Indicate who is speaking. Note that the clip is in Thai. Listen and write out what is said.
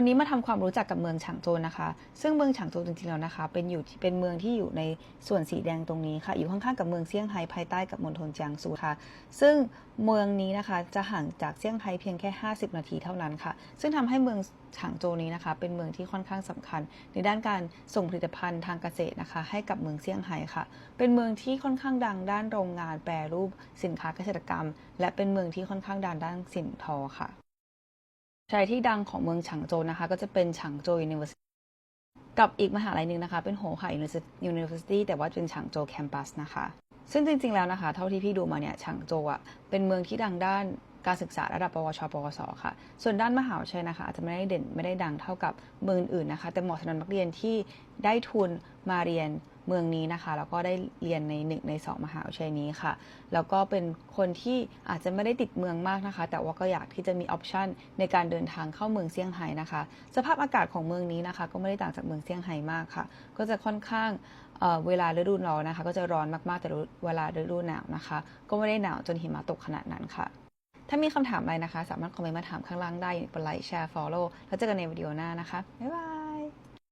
Speaker 1: วันนี้มาทำความรู้จักกับเมืองฉางโจวนะคะ ซึ่งเมืองฉางโจวจริงๆแล้วนะคะ เป็นอยู่ที่เป็นเมืองที่อยู่ในส่วนสีแดงตรงนี้ค่ะ อยู่ข้างๆกับเมืองเซี่ยงไฮ้ภายใต้กับมณฑลเจียงซูค่ะ ซึ่งเมืองนี้นะคะจะห่างจากเซี่ยงไฮ้เพียงแค่ 50 นาทีเท่านั้นค่ะ ซึ่งทำให้เมืองฉางโจวนี้นะคะ เป็นเมืองที่ค่อนข้างสำคัญ ในด้านการส่งผลิตภัณฑ์ทางเกษตรนะคะ ให้กับเมืองเซี่ยงไฮ้ค่ะ เป็นเมืองที่ค่อนข้างดังด้านโรงงานแปรรูปสินค้าเกษตรกรรม และเป็นเมืองที่ค่อนข้างดังด้านสินทอค่ะ ใช่ที่ดังของเมืองฉางโจวนะคะ ก็จะเป็นฉางโจว University กับอีกมหาลัยหนึ่งนะคะ เป็นโหค่ะ University แต่ว่าเป็นฉางโจวแคมปัสนะคะ ซึ่งจริง ๆ แล้วนะคะ เท่าที่พี่ดูมาเนี่ยฉางโจวอะเป็นเมืองที่ดังด้านการศึกษาระดับปวช ปวส ค่ะ ส่วนด้านมหาวิทยาลัยนะคะอาจจะไม่ได้เด่นไม่ได้ดังเท่ากับเมืองอื่นนะคะ แต่เหมาะสำหรับนักเรียนที่ได้ทุนมาเรียน เมืองนี้นะคะ แล้วก็ได้เรียนในหนึ่งในสองมหาวิทยาลัยนี้ค่ะ แล้วก็เป็นคนที่อาจจะไม่ได้ติดเมืองมากนะคะ แต่ว่าก็อยากที่จะมีออปชันในการเดินทางเข้าเมืองเซี่ยงไฮ้นะคะ สภาพอากาศของเมืองนี้นะคะ ก็ไม่ได้ต่างจากเมืองเซี่ยงไฮ้มากค่ะ ก็จะค่อนข้างเเวลาฤดูร้อนนะคะ ก็จะร้อนมากๆแต่เวลาฤดูหนาวนะคะ ก็ไม่ได้หนาวจนหิมะตกขนาดนั้นค่ะถ้ามีคำถามอะไรนะคะ สามารถคอมเมนต์มาถามข้างล่างได้กดไลค์แชร์ follow แล้วเจอกันในวิดีโอหน้านะคะ บ๊ายบาย